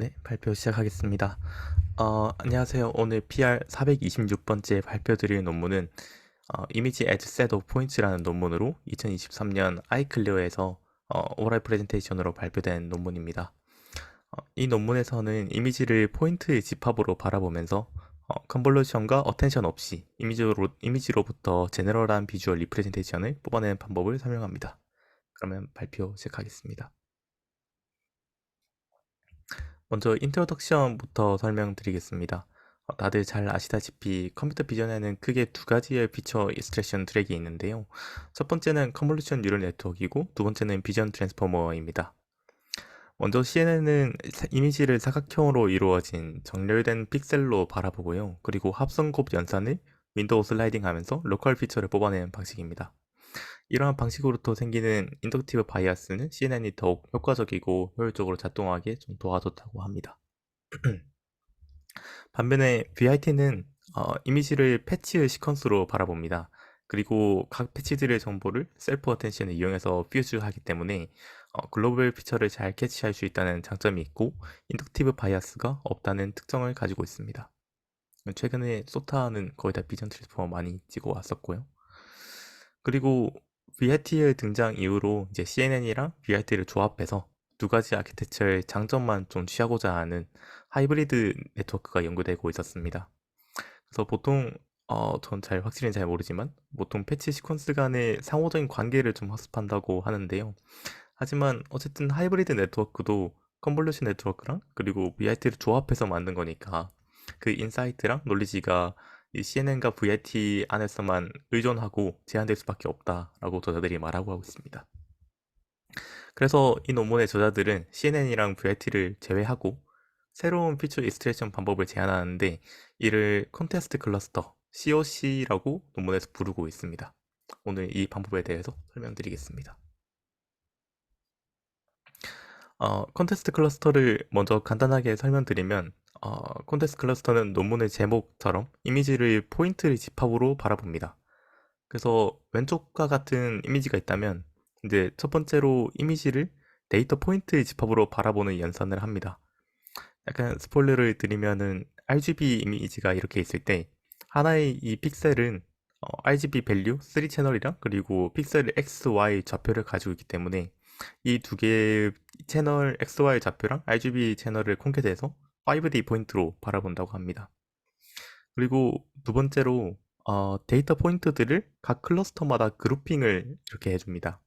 네, 발표 시작하겠습니다. 어, 안녕하세요. 오늘 PR 426번째 발표드릴 논문은 어, Image as Set of Points라는 논문으로 2023년 아이클리어에서 어, 오랄 프레젠테이션으로 발표된 논문입니다. 어, 이 논문에서는 이미지를 포인트 집합으로 바라보면서 어, 컨볼루션과 어텐션 없이 이미지로, 이미지로부터 제너럴한 비주얼 리프레젠테이션을 뽑아내는 방법을 설명합니다. 그러면 발표 시작하겠습니다. 먼저 인트로덕션부터 설명드리겠습니다. 어, 다들 잘 아시다시피 컴퓨터 비전에는 크게 두 가지의 피처 익스트랙션 트랙이 있는데요. 첫 번째는 컨볼루션 뉴럴 네트워크이고 두 번째는 비전 트랜스포머입니다. 먼저 CNN은 이미지를 사각형으로 이루어진 정렬된 픽셀로 바라보고요. 그리고 합성곱 연산을 윈도우 슬라이딩 하면서 로컬 피처를 뽑아내는 방식입니다. 이러한 방식으로부터 생기는 인덕티브 바이아스는 CNN이 더욱 효과적이고 효율적으로 작동하기에 좀 도와줬다고 합니다. 반면에 VIT는 어, 이미지를 패치의 시퀀스로 바라봅니다. 그리고 각 패치들의 정보를 셀프 어텐션을 이용해서 퓨즈하기 때문에 어, 글로벌 피처를 잘 캐치할 수 있다는 장점이 있고 인덕티브 바이아스가 없다는 특성을 가지고 있습니다. 최근에 소타는 거의 다 비전 트랜스포머 많이 찍어 왔었고요. 그리고 VIT의 등장 이후로 이제 CNN이랑 VIT를 조합해서 두 가지 아키텍처의 장점만 좀 취하고자 하는 하이브리드 네트워크가 연구되고 있었습니다. 그래서 보통 어, 전 잘 확실히 잘 모르지만 보통 패치 시퀀스 간의 상호적인 관계를 좀 학습한다고 하는데요. 하지만 어쨌든 하이브리드 네트워크도 컨볼루션 네트워크랑 그리고 VIT를 조합해서 만든 거니까 그 인사이트랑 논리지가 이 CNN과 VIT 안에서만 의존하고 제한될 수밖에 없다라고 저자들이 말하고 하고 있습니다. 그래서 이 논문의 저자들은 CNN이랑 VIT를 제외하고 새로운 피처 익스트랙션 방법을 제안하는데 이를 컨테스트 클러스터 COC라고 논문에서 부르고 있습니다. 오늘 이 방법에 대해서 설명드리겠습니다. 어, 컨테스트 클러스터를 먼저 간단하게 설명드리면 어, 콘테스트 클러스터는 논문의 제목처럼 이미지를 포인트 집합으로 바라봅니다. 그래서 왼쪽과 같은 이미지가 있다면 이제 첫 번째로 이미지를 데이터 포인트 집합으로 바라보는 연산을 합니다. 약간 스포일러를 드리면은 RGB 이미지가 이렇게 있을 때 하나의 이 픽셀은 어, RGB 밸류 3 채널이랑 그리고 픽셀 X, Y 좌표를 가지고 있기 때문에 이 두 개의 채널 X, Y 좌표랑 RGB 채널을 콘켓해서 5D 포인트로 바라본다고 합니다. 그리고 두 번째로 어, 데이터 포인트들을 각 클러스터마다 그룹핑을 이렇게 해줍니다.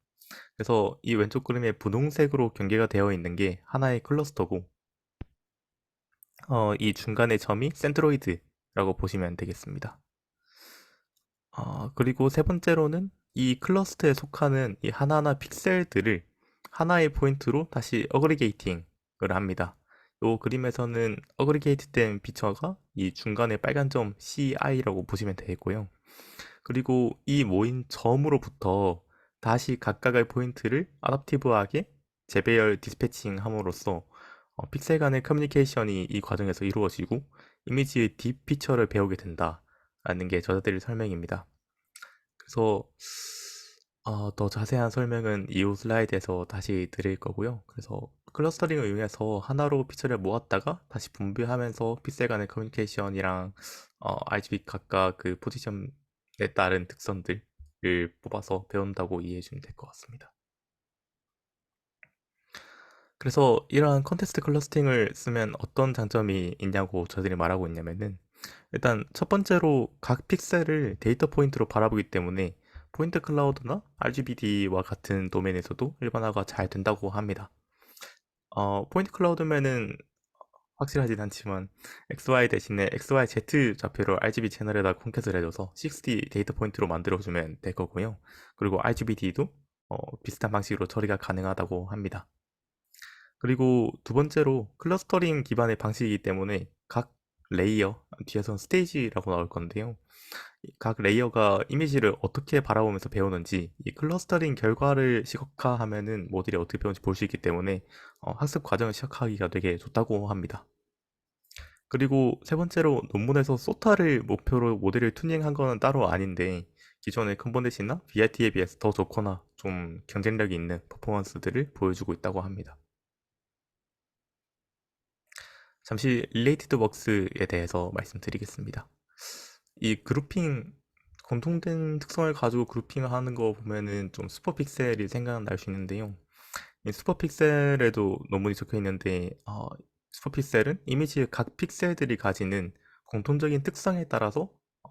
그래서 이 왼쪽 그림에 분홍색으로 경계가 되어 있는 게 하나의 클러스터고 어, 이 중간의 점이 센트로이드라고 보시면 되겠습니다. 어, 그리고 세 번째로는 이 클러스터에 속하는 이 하나하나 픽셀들을 하나의 포인트로 다시 어그리게이팅을 합니다. 이 그림에서는 어그리게이트 된 피처가 이 중간에 빨간 점 CI라고 보시면 되겠고요. 그리고 이 모인 점으로부터 다시 각각의 포인트를 아답티브하게 재배열 디스패칭 함으로써 어, 픽셀 간의 커뮤니케이션이 이 과정에서 이루어지고 이미지의 딥 피처를 배우게 된다라는 게 저자들의 설명입니다. 그래서 어, 더 자세한 설명은 이후 슬라이드에서 다시 드릴 거고요. 그래서 클러스터링을 이용해서 하나로 피처를 모았다가 다시 분배하면서 픽셀 간의 커뮤니케이션이랑 어, RGB 각각 그 포지션에 따른 특성들을 뽑아서 배운다고 이해해 주면 될 것 같습니다. 그래서 이러한 컨테스트 클러스팅을 쓰면 어떤 장점이 있냐고 저들이 말하고 있냐면은 일단 첫 번째로 각 픽셀을 데이터 포인트로 바라보기 때문에 포인트 클라우드나 RGBD와 같은 도메인에서도 일반화가 잘 된다고 합니다. 어, 포인트 클라우드면은 확실하진 않지만 XY 대신에 XYZ 좌표로 RGB 채널에다 콘켓을 해줘서 60 데이터 포인트로 만들어주면 될 거고요. 그리고 RGBD도 어, 비슷한 방식으로 처리가 가능하다고 합니다. 그리고 두 번째로 클러스터링 기반의 방식이기 때문에 각 레이어, 뒤에선 스테이지라고 나올 건데요. 각 레이어가 이미지를 어떻게 바라보면서 배우는지 이 클러스터링 결과를 시각화하면은 모델이 어떻게 배우는지 볼 수 있기 때문에 어, 학습 과정을 시작하기가 되게 좋다고 합니다. 그리고 세 번째로 논문에서 소타를 목표로 모델을 튜닝한 거는 따로 아닌데 기존의 컴포넷이나 VIT에 비해서 더 좋거나 좀 경쟁력이 있는 퍼포먼스들을 보여주고 있다고 합니다. 잠시 릴레이티드 웍스에 대해서 말씀드리겠습니다. 이 그룹핑 공통된 특성을 가지고 그룹핑을 하는 거 보면은 좀 슈퍼픽셀이 생각날 수 있는데요. 이 슈퍼픽셀에도 논문이 적혀 있는데 어, 슈퍼픽셀은 이미지의 각 픽셀들이 가지는 공통적인 특성에 따라서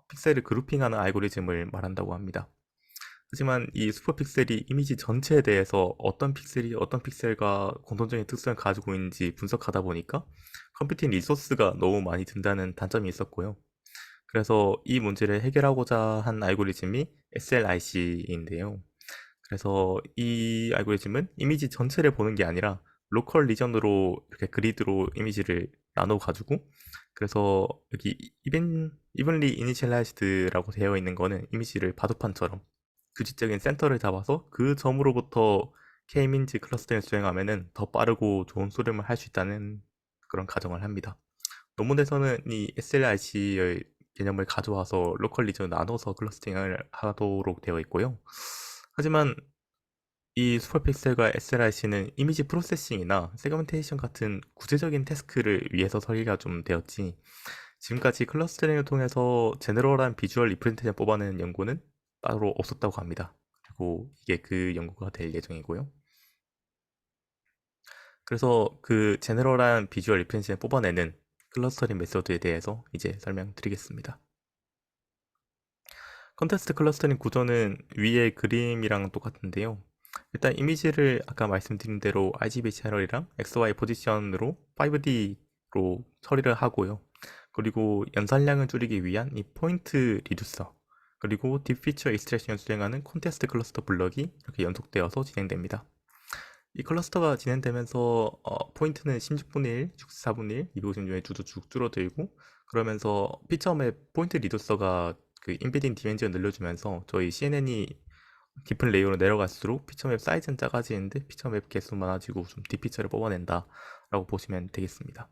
픽셀을 그룹핑하는 알고리즘을 말한다고 합니다. 하지만 이 슈퍼 픽셀이 이미지 전체에 대해서 어떤 픽셀이 어떤 픽셀과 공통적인 특성을 가지고 있는지 분석하다 보니까 컴퓨팅 리소스가 너무 많이 든다는 단점이 있었고요. 그래서 이 문제를 해결하고자 한 알고리즘이 SLIC인데요. 그래서 이 알고리즘은 이미지 전체를 보는 게 아니라 로컬 리전으로 이렇게 그리드로 이미지를 나눠 가지고 그래서 여기 이벤 이븐리 이니셜라이즈드라고 되어 있는 거는 이미지를 바둑판처럼 규칙적인 센터를 잡아서 그 점으로부터 K-민지 클러스터링을 수행하면은 더 빠르고 좋은 소름을 할 수 있다는 그런 가정을 합니다. 논문에서는 이 SLIC의 개념을 가져와서 로컬 리전 나눠서 클러스팅을 하도록 되어 있고요. 하지만 이 슈퍼픽셀과 SLIC는 이미지 프로세싱이나 세그멘테이션 같은 구체적인 태스크를 위해서 설계가 좀 되었지 지금까지 클러스터링을 통해서 제너럴한 비주얼 리프레젠테이션 뽑아내는 연구는 따로 없었다고 합니다. 그리고 이게 그 연구가 될 예정이고요. 그래서 그 제너럴한 비주얼 리프레젠테이션 뽑아내는 클러스터링 메소드에 대해서 이제 설명드리겠습니다. 컨테스트 클러스터링 구조는 위의 그림이랑 똑같은데요. 일단 이미지를 아까 말씀드린 대로 RGB 채널이랑 XY 포지션으로 5D로 처리를 하고요. 그리고 연산량을 줄이기 위한 이 포인트 리듀서 그리고 딥피처 익스트랙션을 수행하는 콘테스트 클러스터 블럭이 이렇게 연속되어서 진행됩니다. 이 클러스터가 진행되면서 어, 포인트는 16분의 1, 64분의 1, 256의 주도 쭉 줄어들고 그러면서 피처맵 포인트 리듀서가 그 인베딩 디멘지를 늘려주면서 저희 CNN이 깊은 레이어로 내려갈수록 피처맵 사이즈는 작아지는데 피처맵 개수 많아지고 좀 딥피처를 뽑아낸다 라고 보시면 되겠습니다.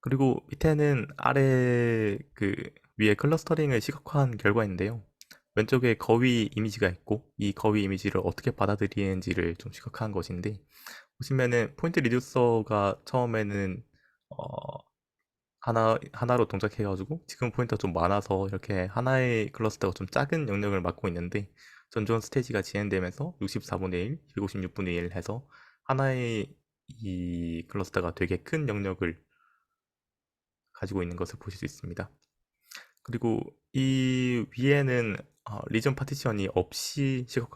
그리고 밑에는 아래 그 위에 클러스터링을 시각화한 결과인데요. 왼쪽에 거위 이미지가 있고 이 거위 이미지를 어떻게 받아들이는지를 좀 시각화한 것인데 보시면은 포인트 리듀서가 처음에는 어 하나 하나로 동작해가지고 지금 포인트가 좀 많아서 이렇게 하나의 클러스터가 좀 작은 영역을 맡고 있는데 전전 스테이지가 진행되면서 64분의 1, 156분의 1 해서 하나의 이 클러스터가 되게 큰 영역을 가지고 있는 것을 보실 수 있습니다. 그리고 이 위에는 어, 리전 파티션이 없이 시각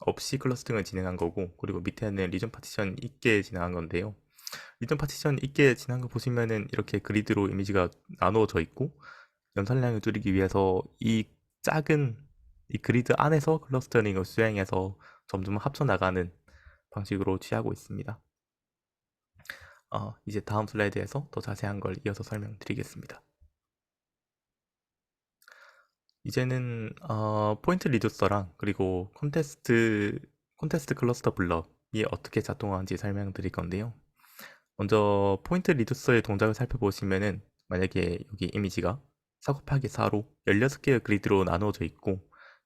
없이 클러스팅을 진행한 거고 그리고 밑에는 리전 파티션 있게 진행한 건데요. 리전 파티션 있게 진행한 거 보시면은 이렇게 그리드로 이미지가 나누어져 있고 연산량을 줄이기 위해서 이 작은 이 그리드 안에서 클러스터링을 수행해서 점점 합쳐 나가는 방식으로 취하고 있습니다. 어, 이제 다음 슬라이드에서 더 자세한 걸 이어서 설명드리겠습니다. 이제는 어, 포인트 리듀서랑 그리고 콘테스트 콘테스트 클러스터 블럭이 어떻게 작동하는지 설명드릴 건데요. 먼저 포인트 리듀서의 동작을 살펴보시면은 만약에 여기 이미지가 4 곱하기 4로 16개의 그리드로 나누어져 있고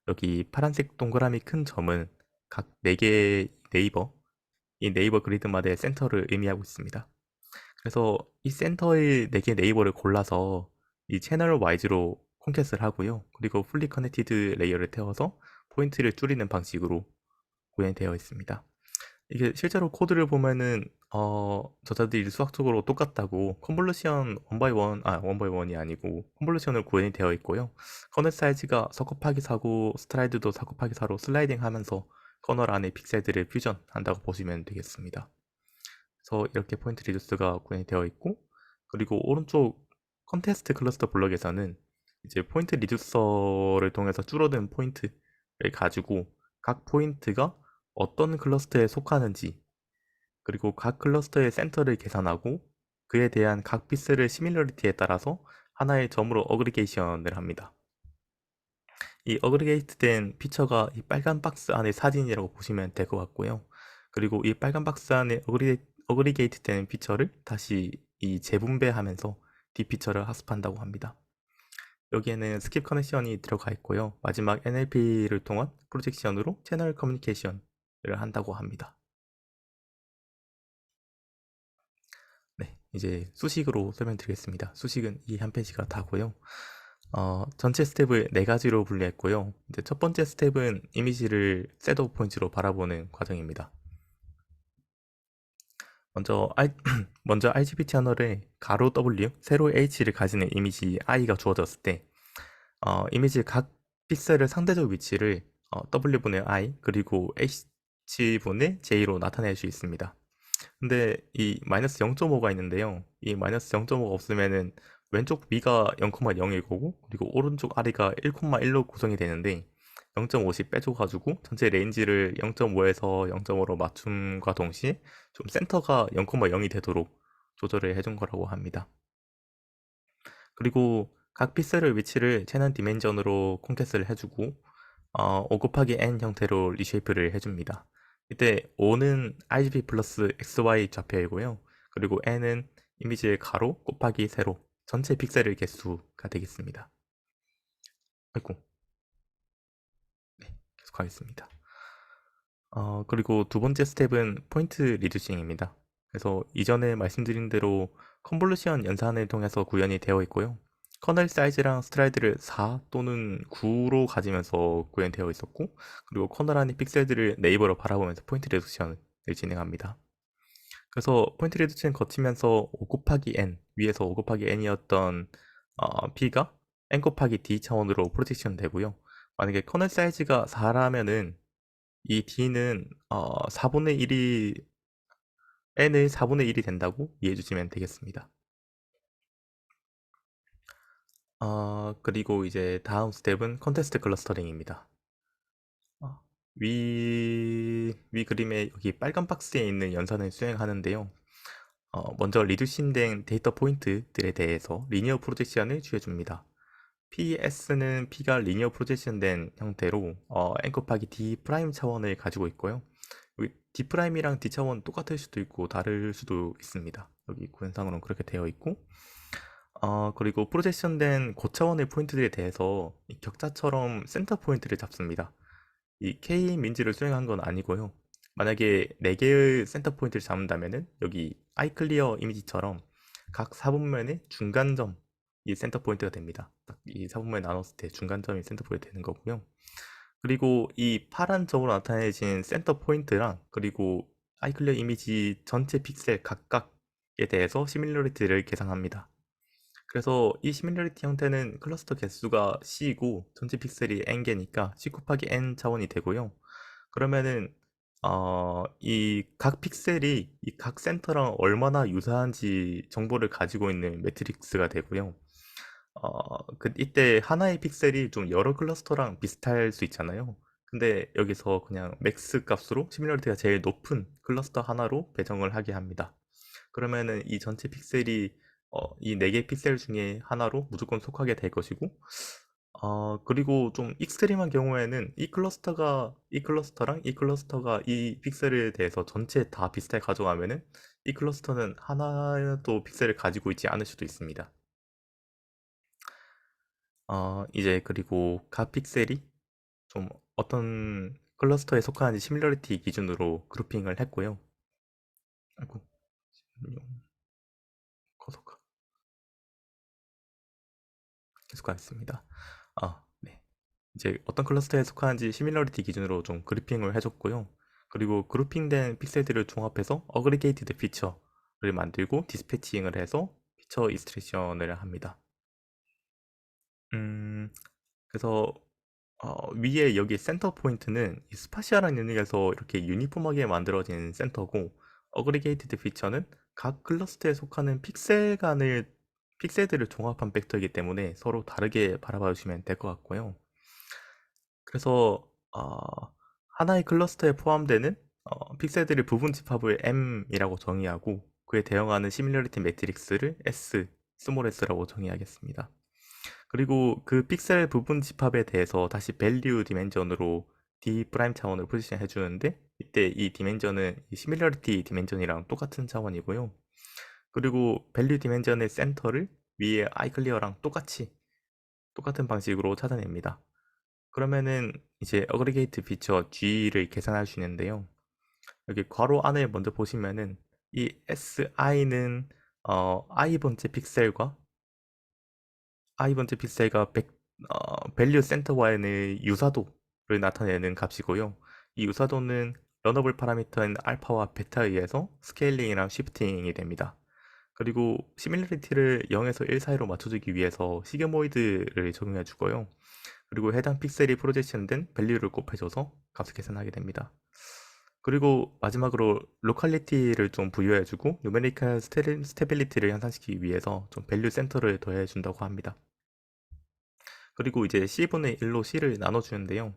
여기 파란색 동그라미 큰 점은 각 4개의 네이버 이 네이버 그리드마다의 센터를 의미하고 있습니다. 그래서 이 센터의 4개 네이버를 골라서 이 채널 와이즈로 콘캣을 하고요. 그리고 풀리 커넥티드 레이어를 태워서 포인트를 줄이는 방식으로 구현되어 있습니다. 이게 실제로 코드를 보면은 어, 저자들이 수학적으로 똑같다고 컨볼루션 원바이 원, 아 원바이 원이 아니고 컨볼루션으로 구현이 되어 있고요. 커널 사이즈가 4 곱하기 4고 스트라이드도 4 곱하기 4로 슬라이딩 하면서 커널 안에 픽셀들을 퓨전한다고 보시면 되겠습니다. 그래서 이렇게 포인트 리듀스가 구현이 되어 있고 그리고 오른쪽 컨테스트 클러스터 블럭에서는 이제 포인트 리듀서를 통해서 줄어든 포인트를 가지고 각 포인트가 어떤 클러스터에 속하는지 그리고 각 클러스터의 센터를 계산하고 그에 대한 각 픽셀의 시밀러리티에 따라서 하나의 점으로 어그리게이션을 합니다. 이 어그리게이트된 피처가 이 빨간 박스 안의 사진이라고 보시면 될 것 같고요. 그리고 이 빨간 박스 안에 어그리, 어그리게이트된 피처를 다시 이 재분배하면서 D피처를 학습한다고 합니다. 여기에는 스킵 커넥션이 들어가 있고요. 마지막 NLP를 통한 프로젝션으로 채널 커뮤니케이션을 한다고 합니다. 네, 이제 수식으로 설명드리겠습니다. 수식은 이 한 페이지가 다고요. 어, 전체 스텝을 네 가지로 분리했고요. 이제 첫 번째 스텝은 이미지를 셋업 포인트로 바라보는 과정입니다. 먼저, I, 먼저 RGB 채널에 가로 W, 세로 H를 가지는 이미지 I가 주어졌을 때 어, 이미지 각 픽셀의 상대적 위치를 어, W분의 I 그리고 H분의 J로 나타낼 수 있습니다. 근데 이 마이너스 0.5가 있는데요. 이 마이너스 0.5가 없으면은 왼쪽 위가 0,0일 거고 그리고 오른쪽 아래가 1,1로 구성이 되는데 0.5씩 빼줘가지고 전체 레인지를 0.5에서 0.5로 맞춤과 동시에 좀 센터가 0,0이 되도록 조절을 해준 거라고 합니다. 그리고 각 픽셀의 위치를 채널 디멘전으로 콘캐스를 해주고 어, 5 곱하기 n 형태로 리쉐이프를 해줍니다. 이때 5는 RGB 플러스 XY 좌표이고요. 그리고 n은 이미지의 가로 곱하기 세로 전체 픽셀의 개수가 되겠습니다. 아이고. 네, 계속하겠습니다. 어, 그리고 두 번째 스텝은 포인트 리듀싱입니다. 그래서 이전에 말씀드린 대로 컨볼루션 연산을 통해서 구현이 되어 있고요. 커널 사이즈랑 스트라이드를 4 또는 9로 가지면서 구현되어 있었고 그리고 커널 안의 픽셀들을 네이버로 바라보면서 포인트 리덕션을 진행합니다. 그래서 포인트 리덕션 거치면서 5 곱하기 n 위에서 5 곱하기 n이었던 어, p가 n 곱하기 d 차원으로 프로젝션 되고요. 만약에 커널 사이즈가 4라면은 이 d는 어, 4분의 1이 n의 4분의 1이 된다고 이해해 주시면 되겠습니다. 어, 그리고 이제 다음 스텝은 컨테스트 클러스터링입니다. 어, 위, 위 그림에 여기 빨간 박스에 있는 연산을 수행하는데요. 어, 먼저 리듀싱된 데이터 포인트들에 대해서 리니어 프로젝션을 취해줍니다. PS는 P가 리니어 프로젝션된 형태로 어, n 곱하기 D 프라임 차원을 가지고 있고요. D 프라임이랑 D 차원 똑같을 수도 있고 다를 수도 있습니다. 여기 구현상으로는 그렇게 되어 있고 어, 그리고 프로젝션된 고차원의 포인트들에 대해서 이 격자처럼 센터 포인트를 잡습니다. 이 K 민지를 수행한 건 아니고요. 만약에 4개의 센터 포인트를 잡는다면은 여기 아이클리어 이미지처럼 각 4분면의 중간점 이 센터 포인트가 됩니다. 이 4분면에 나눴을 때 중간점이 센터 포인트 되는 거고요. 그리고 이 파란 점으로 나타내진 센터 포인트랑 그리고 아이클리어 이미지 전체 픽셀 각각에 대해서 시밀러리티를 계산합니다. 그래서 이 시밀러리티 형태는 클러스터 개수가 C이고 전체 픽셀이 N개니까 C 곱하기 N 차원이 되고요. 그러면은 어, 이 각 픽셀이 이 각 센터랑 얼마나 유사한지 정보를 가지고 있는 매트릭스가 되고요. 어, 그 이때 하나의 픽셀이 좀 여러 클러스터랑 비슷할 수 있잖아요. 근데 여기서 그냥 맥스 값으로 시밀러리티가 제일 높은 클러스터 하나로 배정을 하게 합니다. 그러면은 이 전체 픽셀이 어, 이 4개 픽셀 중에 하나로 무조건 속하게 될 것이고 어, 그리고 좀 익스트림한 경우에는 이 클러스터가 이 클러스터랑 이 클러스터가 이 픽셀에 대해서 전체 다 비슷하게 가져가면은 이 클러스터는 하나도 픽셀을 가지고 있지 않을 수도 있습니다. 어, 이제 그리고 각 픽셀이 좀 어떤 클러스터에 속하는지 시밀러리티 기준으로 그룹핑을 했고요. 아이고, 거속하. 계속 가겠습니다. 아, 네. 이제 어떤 클러스터에 속하는지 시밀러리티 기준으로 좀 그룹핑을 해줬고요. 그리고 그룹핑된 픽셀들을 종합해서 어그리게이티드 피처를 만들고 디스패칭을 해서 피처 이스트레이션을 합니다. 음, 그래서 어, 위에 여기 센터 포인트는 스파시아라는 영역에서 이렇게 유니폼하게 만들어진 센터고 어그리게이티드 피처는 각 클러스터에 속하는 픽셀 간을 픽셀들을 종합한 벡터이기 때문에 서로 다르게 바라봐 주시면 될 것 같고요. 그래서 어, 하나의 클러스터에 포함되는 어, 픽셀들의 부분 집합을 M이라고 정의하고 그에 대응하는 시밀러리티 매트릭스를 S, 스몰 s라고 정의하겠습니다. 그리고 그 픽셀 부분 집합에 대해서 다시 밸류 디멘전으로 D 프라임 차원을 포지션 해주는데 이때 이 디멘전은 이 시밀러리티 디멘전이랑 똑같은 차원이고요. 그리고 밸류 디멘전의 센터를 위에 아이클리어랑 똑같이 똑같은 방식으로 찾아냅니다. 그러면은 이제 어그리게이트 피처 G를 계산할 수 있는데요. 여기 괄호 안을 먼저 보시면은 이 SI는 어, i 번째 픽셀과 번째 픽셀과 백, 어, 밸류 센터와의 유사도를 나타내는 값이고요. 이 유사도는 러너블 파라미터인 알파와 베타에 의해서 스케일링이랑 쉬프팅이 됩니다. 그리고 시밀리티를 0에서 1 사이로 맞춰주기 위해서 시그모이드를 적용해 주고요. 그리고 해당 픽셀이 프로젝션된 밸류를 곱해줘서 값을 계산하게 됩니다. 그리고 마지막으로 로컬리티를 좀 부여해주고 뉴메리컬 스테빌리티를 향상시키기 위해서 좀 밸류 센터를 더해준다고 합니다. 그리고 이제 C분의 1로 C를 나눠주는데요.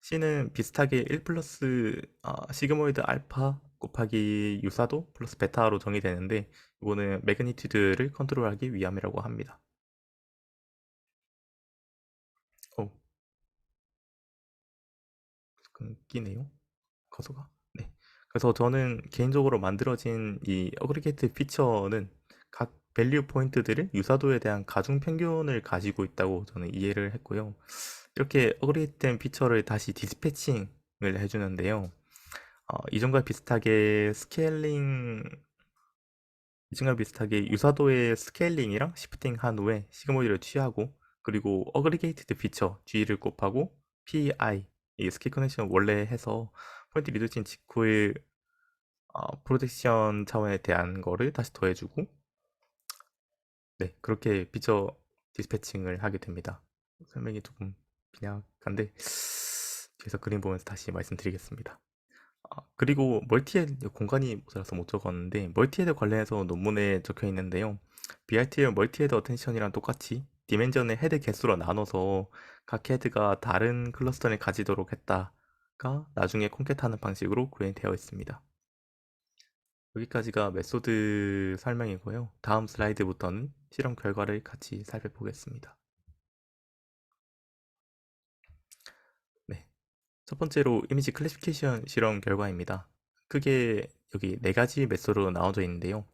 C는 비슷하게 1 플러스 어, 시그모이드 알파 곱하기 유사도 플러스 베타로 정의되는데 이거는 매그니튜드를 컨트롤하기 위함이라고 합니다. 오, 끊기네요. 커서가. 네. 그래서 저는 개인적으로 만들어진 이 어그리게이트 피처는 각 밸류 포인트들을 유사도에 대한 가중 평균을 가지고 있다고 저는 이해를 했고요. 이렇게 어그리게이트된 피처를 다시 디스패칭을 해주는데요. 어, 이전과 비슷하게 스케일링 이전과 비슷하게 유사도의 스케일링이랑 시프팅 한 후에 시그모이드를 취하고 그리고 어그리게이티드 피처 G를 곱하고 PI 이 스케일 커넥션 원래 해서 포인트 리더칭 직후에 어, 프로젝션 차원에 대한 거를 다시 더해주고 네 그렇게 피처 디스패칭을 하게 됩니다. 설명이 조금 빈약한데 뒤에서 그림 보면서 다시 말씀드리겠습니다. 아, 그리고 멀티헤드 공간이 모자라서 못 적었는데 멀티헤드 관련해서 논문에 적혀 있는데요. BRTL 멀티헤드 어텐션이랑 똑같이 디멘전의 헤드 개수로 나눠서 각 헤드가 다른 클러스터를 가지도록 했다가 나중에 콘캣하는 방식으로 구현되어 있습니다. 여기까지가 메소드 설명이고요. 다음 슬라이드부터는 실험 결과를 같이 살펴보겠습니다. 첫 번째로 이미지 클래시피케이션 실험 결과입니다. 크게 여기 네 가지 메소드로 나눠져 있는데요.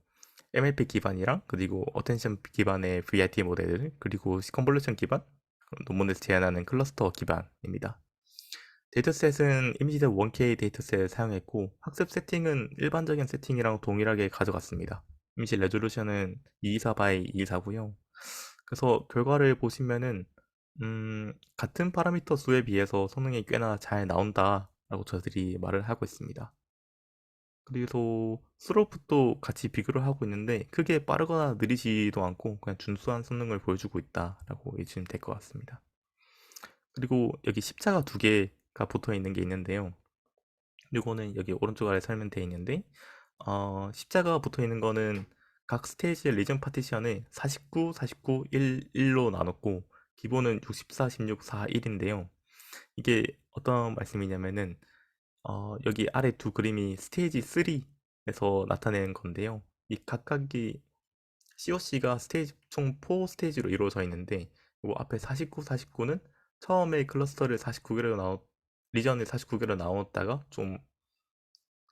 MLP 기반이랑 그리고 어텐션 기반의 VRT 모델 그리고 컨볼루션 기반 논문에서 제안하는 클러스터 기반입니다. 데이터셋은 이미지드 1K 데이터셋을 사용했고 학습 세팅은 일반적인 세팅이랑 동일하게 가져갔습니다. 이미지 레졸루션은 224 x 224고요. 그래서 결과를 보시면은 음, 같은 파라미터 수에 비해서 성능이 꽤나 잘 나온다라고 저들이 말을 하고 있습니다. 그리고 스로프도 같이 비교를 하고 있는데 크게 빠르거나 느리지도 않고 그냥 준수한 성능을 보여주고 있다라고 얘기하면 될것 같습니다. 그리고 여기 십자가 두 개 가 붙어 있는 게 있는데요. 이거는 여기 오른쪽 아래 설명되어 있는데 어, 십자가 붙어 있는 거는 각 스테이지의 리전 파티션을 49, 49, 1, 1로 나눴고 기본은 64, 16, 4, 1인데요. 이게 어떤 말씀이냐면은 어, 여기 아래 두 그림이 스테이지 3에서 나타내는 건데요. 이 각각이 COC가 스테이지 총 4 스테이지로 이루어져 있는데 이 앞에 49, 49는 처음에 클러스터를 49개로 나눴 리전을 49개로 나눴다가 좀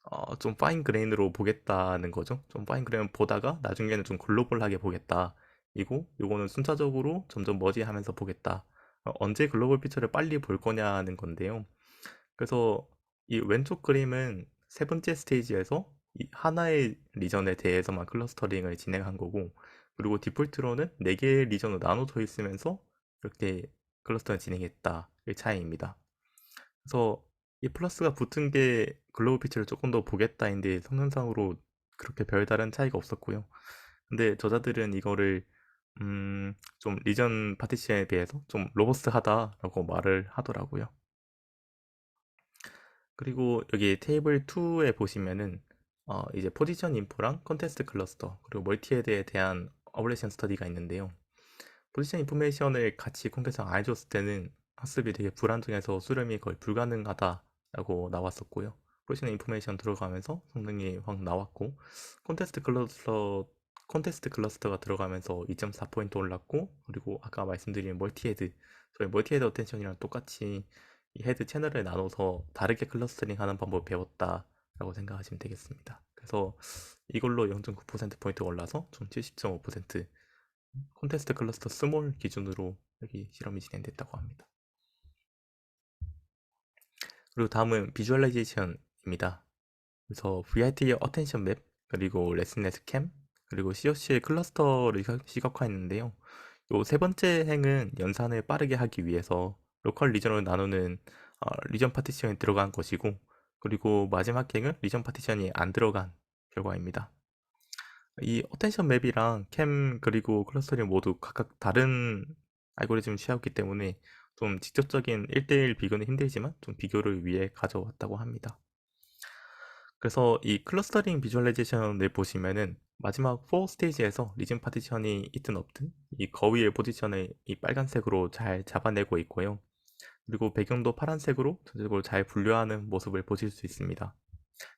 어, 좀 파인 그레인으로 보겠다는 거죠. 좀 파인 그레인 보다가 나중에는 좀 글로벌하게 보겠다. 이고 요거는 순차적으로 점점 머지하면서 보겠다. 어, 언제 글로벌 피처를 빨리 볼 거냐는 건데요. 그래서 이 왼쪽 그림은 세 번째 스테이지에서 이 하나의 리전에 대해서만 클러스터링을 진행한 거고 그리고 디폴트로는 네 개의 리전으로 나눠져 있으면서 이렇게 클러스터를 진행했다의 차이입니다. 그래서 이 플러스가 붙은 게 글로벌 피처를 조금 더 보겠다인데 성능상으로 그렇게 별다른 차이가 없었고요. 근데 저자들은 이거를 음, 좀 리전 파티션에 비해서 좀 로버스트하다라고 말을 하더라고요. 그리고 여기 테이블 2에 보시면은 어, 이제 포지션 인포랑 컨테스트 클러스터 그리고 멀티헤드에 대한 어블레이션 스터디가 있는데요. 포지션 인포메이션을 같이 콘테스트랑 안 해줬을 때는 학습이 되게 불안정해서 수렴이 거의 불가능하다라고 나왔었고요. 포지션 인포메이션 들어가면서 성능이 확 나왔고 콘테스트 클러스터 콘테스트 클러스터가 들어가면서 2.4포인트 올랐고 그리고 아까 말씀드린 멀티헤드 저희 멀티헤드 어텐션이랑 똑같이 이 헤드 채널을 나눠서 다르게 클러스터링 하는 방법을 배웠다 라고 생각하시면 되겠습니다. 그래서 이걸로 0.9%포인트 올라서 총 70.5% 콘테스트 클러스터 스몰 기준으로 여기 실험이 진행됐다고 합니다. 그리고 다음은 비주얼라이제이션입니다. 그래서 VIT 어텐션 맵 그리고 레슨네스 캠 그리고 COC의 클러스터를 시각- 시각화했는데요. 요 세 번째 행은 연산을 빠르게 하기 위해서 로컬 리전으로 나누는 어, 리전 파티션이 들어간 것이고 그리고 마지막 행은 리전 파티션이 안 들어간 결과입니다. 이 어텐션 맵이랑 캠 그리고 클러스터링 모두 각각 다른 알고리즘을 취하였기 때문에 좀 직접적인 1대1 비교는 힘들지만 좀 비교를 위해 가져왔다고 합니다. 그래서 이 클러스터링 비주얼라이제이션을 보시면은 마지막 4 스테이지에서 리전 파티션이 있든 없든 이 거위의 포지션을 이 빨간색으로 잘 잡아내고 있고요. 그리고 배경도 파란색으로 전체적으로 잘 분류하는 모습을 보실 수 있습니다.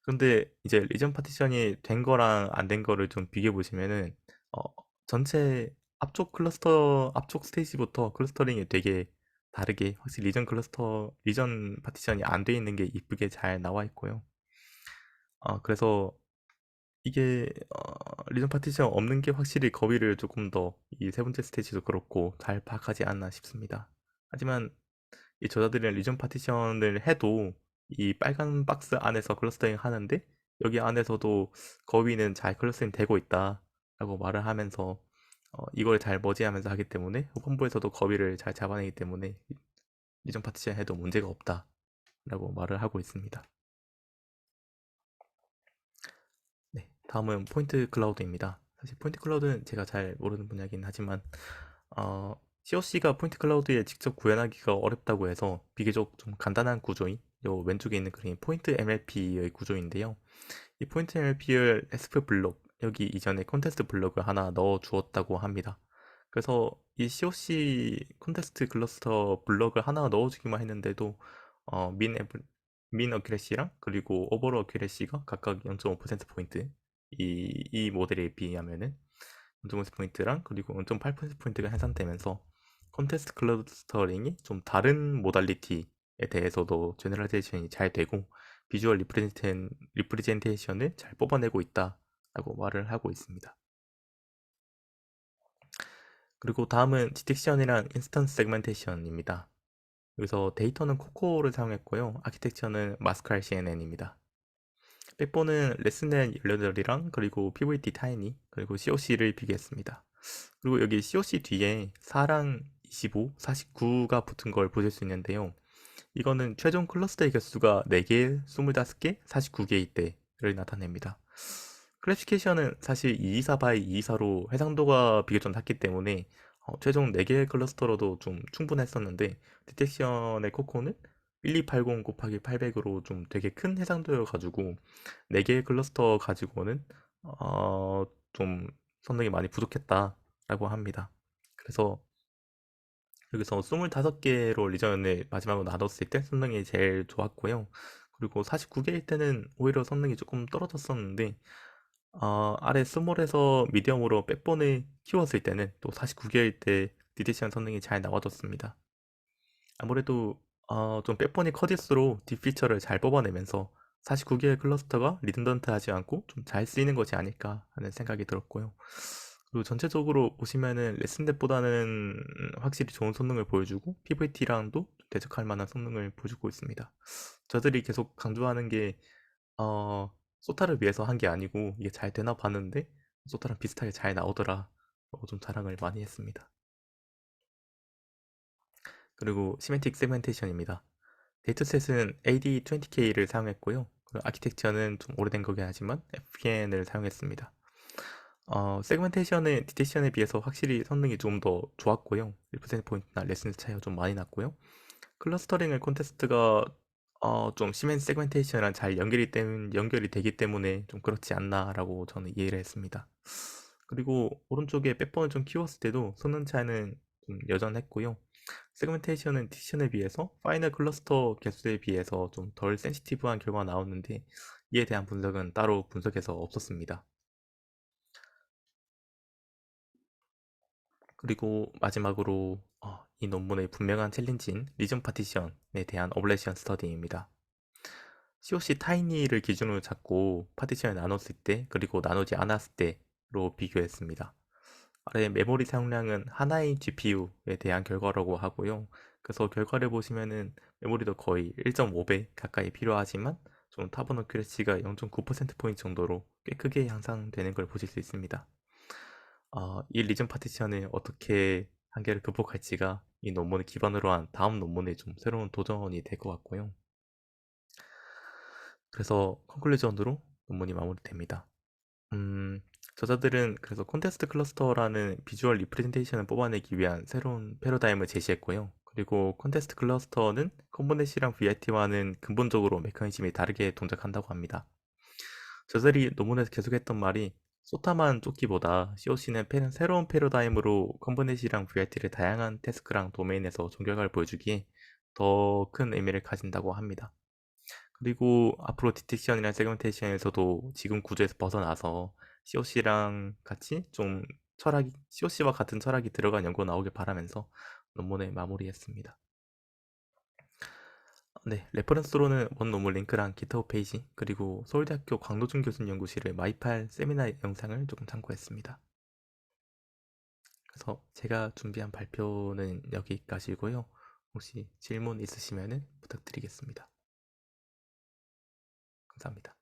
그런데 이제 리전 파티션이 된 거랑 안 된 거를 좀 비교해 보시면은 어, 전체 앞쪽 클러스터 앞쪽 스테이지부터 클러스터링이 되게 다르게 확실히 리전 클러스터 리전 파티션이 안 돼 있는 게 이쁘게 잘 나와 있고요. 어, 그래서 이게 어, 리전 파티션 없는 게 확실히 거위를 조금 더 이 세 번째 스테이지도 그렇고 잘 파악하지 않나 싶습니다. 하지만 이 저자들은 리전 파티션을 해도 이 빨간 박스 안에서 클러스터링 하는데 여기 안에서도 거위는 잘 클러스터링 되고 있다라고 말을 하면서 어, 이걸 잘 머지하면서 하기 때문에 후반부에서도 거위를 잘 잡아내기 때문에 리전 파티션 해도 문제가 없다라고 말을 하고 있습니다. 네, 다음은 포인트 클라우드입니다. 사실 포인트 클라우드는 제가 잘 모르는 분야긴 하지만 어, COC가 포인트 클라우드에 직접 구현하기가 어렵다고 해서 비교적 좀 간단한 구조인 요 왼쪽에 있는 그림이 포인트 MLP의 구조인데요. 이 포인트 MLP를 SP 블록 여기 이전에 콘테스트 블록을 하나 넣어 주었다고 합니다. 그래서 이 COC 콘테스트 클러스터 블록을 하나 넣어주기만 했는데도 어, 민, 에브, 민 어큐레시랑 그리고 오버롤 어큐레시가 각각 0.5%포인트 이, 이 모델에 비하면은 0.5%포인트랑 그리고 0.8%포인트가 해산되면서 콘테스트 클러스터링이 좀 다른 모달리티에 대해서도 제너럴라이제이션이 잘 되고 비주얼 리프레젠, 리프레젠테이션을 잘 뽑아내고 있다 라고 말을 하고 있습니다. 그리고 다음은 디텍션이란 인스턴스 세그멘테이션입니다. 여기서 데이터는 코코를 사용했고요. 아키텍처는 마스칼 CNN입니다. 백본은 레슨넷 18이랑 그리고 PVT 타이니 그리고 COC를 비교했습니다. 그리고 여기 COC 뒤에 4랑 25, 49가 붙은 걸 보실 수 있는데요. 이거는 최종 클러스터의 개수가 4개, 25개, 49개일 때를 나타냅니다. 클래시피케이션은 사실 224 바이 224로 해상도가 비교적 낮기 때문에 어, 최종 4개의 클러스터로도 좀 충분했었는데 디텍션의 코코는 1280 곱하기 800으로 좀 되게 큰 해상도여가지고 4개의 클러스터 가지고는 어, 좀 성능이 많이 부족했다라고 합니다. 그래서 여기서 25개로 리전을 마지막으로 나눴을 때 성능이 제일 좋았고요. 그리고 49개일 때는 오히려 성능이 조금 떨어졌었는데 어, 아래 스몰에서 미디엄으로 백본을 키웠을 때는 또 49개일 때 디디션 성능이 잘 나와줬습니다. 아무래도 어, 좀 백본이 커질수록 뒷피처를 잘 뽑아내면서 49개의 클러스터가 리든던트하지 않고 좀 잘 쓰이는 것이 아닐까 하는 생각이 들었고요. 그리고 전체적으로 보시면은 레슨넷보다는 확실히 좋은 성능을 보여주고 PVT랑도 대적할 만한 성능을 보여주고 있습니다. 저들이 계속 강조하는 게 어, 소타를 위해서 한 게 아니고 이게 잘 되나 봤는데 소타랑 비슷하게 잘 나오더라. 어, 좀 자랑을 많이 했습니다. 그리고 시멘틱 세그멘테이션입니다. 데이터셋은 AD20K를 사용했고요. 아키텍처는 좀 오래된 거긴 하지만 FPN을 사용했습니다. 어, 세그멘테이션은 디텍션에 비해서 확실히 성능이 좀 더 좋았고요. 1%포인트나 레슨 차이가 좀 많이 났고요. 클러스터링을 콘테스트가 어, 좀 시멘 세그멘테이션이랑 잘 연결이, 때, 연결이 되기 때문에 좀 그렇지 않나라고 저는 이해를 했습니다. 그리고 오른쪽에 백번을 좀 키웠을 때도 성능 차이는 좀 여전했고요. 세그멘테이션은 디션에 비해서 파이널 클러스터 개수에 비해서 좀 덜 센시티브한 결과가 나왔는데 이에 대한 분석은 따로 분석해서 없었습니다. 그리고 마지막으로 어, 이 논문의 분명한 챌린지인 리전 파티션에 대한 어블레이션 스터디입니다. COC 타이니를 기준으로 잡고 파티션을 나눴을 때 그리고 나누지 않았을 때로 비교했습니다. 아래 메모리 사용량은 하나의 GPU에 대한 결과라고 하고요. 그래서 결과를 보시면은 메모리도 거의 1.5배 가까이 필요하지만 좀 타번 어큐레시가 0.9%포인트 정도로 꽤 크게 향상되는 걸 보실 수 있습니다. 어, 이 리전 파티션을 어떻게 한계를 극복할지가 이 논문을 기반으로 한 다음 논문의 좀 새로운 도전이 될 것 같고요. 그래서 컨클루전으로 논문이 마무리됩니다. 음, 저자들은 그래서 콘테스트 클러스터라는 비주얼 리프레젠테이션을 뽑아내기 위한 새로운 패러다임을 제시했고요. 그리고 콘테스트 클러스터는 컴포넷이랑 VIT와는 근본적으로 메커니즘이 다르게 동작한다고 합니다. 저자들이 논문에서 계속했던 말이 소타만 쫓기보다 COC는 새로운 패러다임으로 컴포넷이랑 VIT를 다양한 태스크랑 도메인에서 종결과를 보여주기에 더 큰 의미를 가진다고 합니다. 그리고 앞으로 디텍션이나 세그멘테이션에서도 지금 구조에서 벗어나서 COC랑 같이 좀 철학이 COC와 같은 철학이 들어간 연구 나오길 바라면서 논문을 마무리했습니다. 네, 레퍼런스로는 원 논문 링크랑 기타 페이지 그리고 서울대학교 광노준 교수님 연구실을 마이팔 세미나 영상을 조금 참고했습니다. 그래서 제가 준비한 발표는 여기까지고요. 혹시 질문 있으시면 부탁드리겠습니다. 감사합니다.